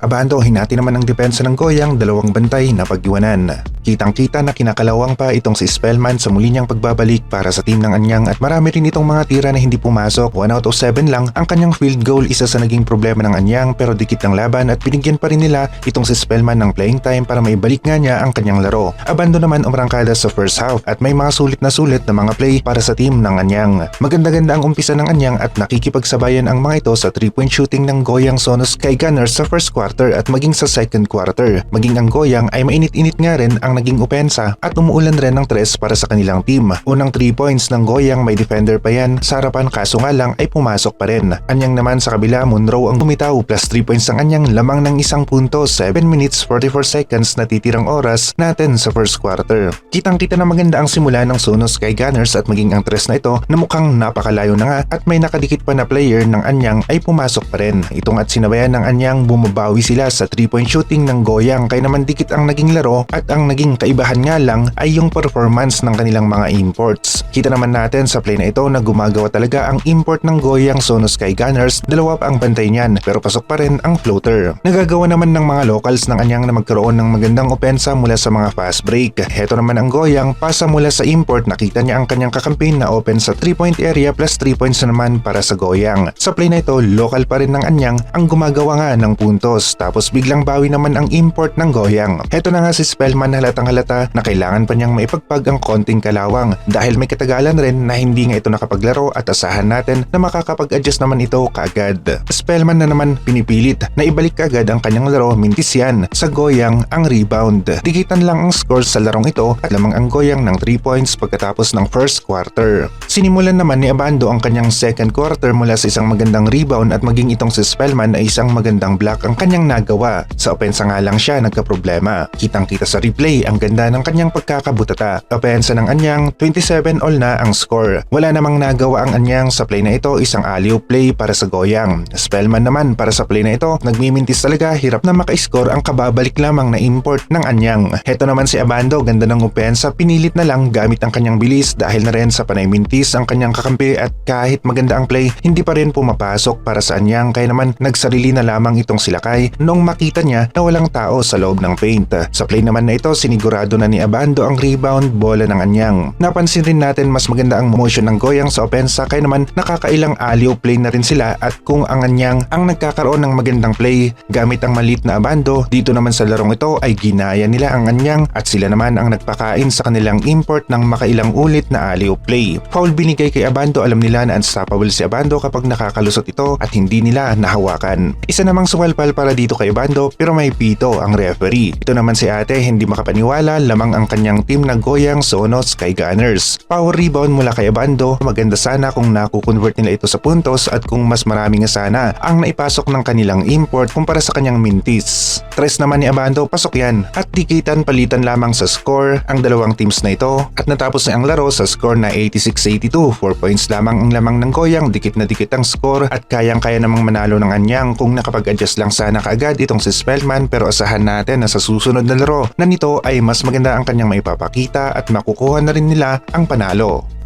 Abando, hinati naman ang depensa ng Goyang dalawang bantay na pag-iwanan. Kitang-kita na kinakalawang pa itong si Spellman sa muli niyang pagbabalik para sa team ng Anyang at marami rin itong mga tira na hindi pumasok. 1 out of 7 lang ang kanyang field goal isa sa naging problema ng Anyang pero dikit ng laban at binigyan pa rin nila itong si Spellman ng playing time para maibalik nga niya ang kanyang laro. Abando naman umrangkada sa first half at may mga sulit na sulit na mga play para sa team ng Anyang. Maganda-ganda ang umpisa ng Anyang at nakikipagsabayan ang mga ito sa 3-point shooting ng Goyang Sonos kay Gunners sa first quarter at maging sa second quarter. Maging ang Goyang ay mainit-init nga rin ang naging opensa at umuulan rin ng tres para sa kanilang team. Unang 3 points ng Goyang may defender pa yan sa harapan kaso nga lang ay pumasok pa rin. Anyang naman sa kabila Monroe ang bumitaw plus 3 points ng Anyang lamang ng isang punto 7 minutes 44 seconds na titirang oras natin sa first quarter. Kitang kita na maganda ang simula ng Sonos kay Gunners at maging ang tres na ito na mukhang napakalayo na nga at may nakadikit pa na player ng Anyang ay pumasok pa rin. Itong at sinabayan ng Anyang bumabawi sila sa 3 point shooting ng Goyang kaya naman dikit ang naging laro at ang naging kaibahan nga lang ay yung performance ng kanilang mga imports. Kita naman natin sa play na ito na gumagawa talaga ang import ng Goyang Sonos kay Gunners, dalawa pa ang bantay niyan pero pasok pa rin ang floater. Nagagawa naman ng mga locals ng anyang na magkaroon ng magandang opensa mula sa mga fast break. Heto naman ang Goyang, pasa mula sa import nakita niya ang kanyang kakampi na open sa 3 point area plus 3 points na naman para sa Goyang. Sa play na ito, local pa rin ng anyang ang gumagawa nga ng puntos tapos biglang bawi naman ang import ng Goyang. Heto na nga si Spellman halatang halata na kailangan pa niyang maipagpag ang konting kalawang dahil may katagalan rin na hindi nga ito nakapaglaro at asahan natin na makakapag-adjust naman ito kaagad. Spellman na naman pinipilit na ibalik kaagad ang kanyang laro mintis yan sa Goyang ang rebound. Dikitan lang ang score sa larong ito at lamang ang Goyang ng 3 points pagkatapos ng first quarter. Sinimulan naman ni Abando ang kanyang second quarter mula sa isang magandang rebound at maging itong si Spellman ay isang magandang block ang kanyang nagawa. Sa opensa nga lang siya nagka-problema. Kitang kita sa replay ang ganda ng kanyang pagkakabutata. Opensa ng Anyang 27 all na ang score. Wala namang nagawa ang Anyang sa play na ito isang alley play para sa Goyang. Spellman naman para sa play na ito nagmimintis talaga hirap na maka-score ang kababalik lamang na import ng Anyang. Heto naman si Abando ganda ng opensa pinilit na lang gamit ang kanyang bilis dahil na rin sa panay mintis ang kanyang kakampi at kahit maganda ang play hindi pa rin pumapasok para sa Anyang kaya naman nagsarili na lamang itong silakay nung makita niya na walang tao sa loob ng paint. Sa play naman na ito sinigurado na ni Abando ang rebound bola ng Anyang. Napansin rin natin mas maganda ang motion ng Goyang sa opensa kaya naman nakakailang alley play na rin sila at kung ang Anyang ang nagkakaroon ng magandang play gamit ang malit na Abando dito naman sa larong ito ay ginaya nila ang Anyang at sila naman ang nagpakain sa kanilang import ng makailang ulit na alley play. Foul binigay kay Abando alam nila na unstoppable si Abando kapag nakakalusot ito at hindi nila nahawakan. Isa namang sumalpal para dito kay Abando pero may pito ang referee. Ito naman si ate hindi makapaniwala lamang ang kanyang team na Goyang Sonos kay Gunners. Power rebound mula kay Abando maganda sana kung nakukonvert nila ito sa puntos at kung mas marami nga sana ang naipasok ng kanilang import kumpara sa kanyang mintis. Tres naman ni Abando pasok yan at dikitan palitan lamang sa score ang dalawang teams na ito at natapos na ang laro sa score na 86-82. 4 points lamang ang lamang ng Goyang, dikit na dikit ang score at kayang-kaya namang manalo ng Anyang kung nakapag-adjust lang sana kaagad itong si Spellman pero asahan natin na sa susunod na laro na nito ay mas maganda ang kanyang maipapakita at makukuha na rin nila ang panalo.